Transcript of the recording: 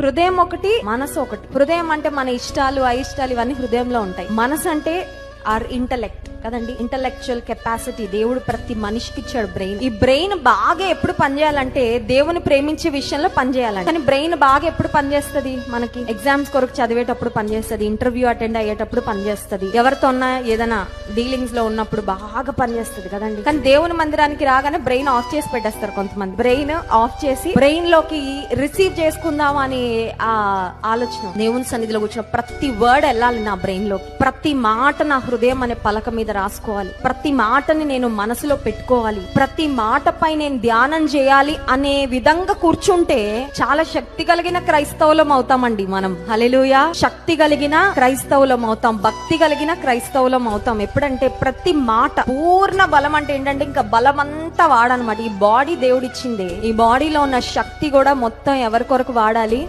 హృదయం ఒకటి మనసు ఒకటి. హృదయం అంటే మన ఇష్టాలు అయిష్టాలు ఇవన్నీ హృదయంలో ఉంటాయి. మనసు అంటే ఆర్ ఇంటలెక్ట్ కదండి? ఇంటలెక్చువల్ కెపాసిటీ దేవుడు ప్రతి మనిషికి ఇచ్చాడు బ్రెయిన్ ఈ బ్రెయిన్ బాగా ఎప్పుడు పనిచేయాలంటే దేవుని ప్రేమించే విషయంలో పనిచేయాలండి. కానీ బ్రెయిన్ బాగా ఎప్పుడు పనిచేస్తుంది మనకి? ఎగ్జామ్స్ కొరకు చదివేటప్పుడు పనిచేస్తుంది. ఇంటర్వ్యూ అటెండ్ అయ్యేటప్పుడు పనిచేస్తుంది. ఎవరితో ఉన్నా ఏదైనా డీలింగ్స్లో ఉన్నప్పుడు బాగా పనిచేస్తుంది కదండి? కానీ దేవుని మందిరానికి రాగానే బ్రెయిన్ ఆఫ్ చేసి పెట్టేస్తారు కొంతమంది. బ్రెయిన్ ఆఫ్ చేసి బ్రెయిన్లోకి రిసీవ్ చేసుకుందాం అనే ఆ ఆలోచన. దేవుని సన్నిధిలో కూర్చున్న ప్రతి వర్డ్ వెళ్ళాలి నా బ్రెయిన్లోకి. ప్రతి మాట నా హృదయం అనే పలక మీద రాసుకోవాలి. ప్రతి మాటని నేను మనసులో పెట్టుకోవాలి. ప్రతి మాటపై నేను ధ్యానం చేయాలి అనే విధంగా కూర్చుంటే చాలా శక్తి కలిగిన క్రైస్తవులం అవుతామండి మనం. హలెలుయా శక్తి కలిగిన క్రైస్తవులం అవుతాం. భక్తి కలిగిన క్రైస్తవులం అవుతాం. ఎప్పుడంటే ప్రతి మాట పూర్ణ బలం అంటే ఏంటంటే ఇంకా బలం అంతా వాడనమాట. ఈ బాడీ దేవుడిచ్చిందే. ఈ బాడీలో ఉన్న శక్తి కూడా మొత్తం ఎవరి కొరకు వాడాలి?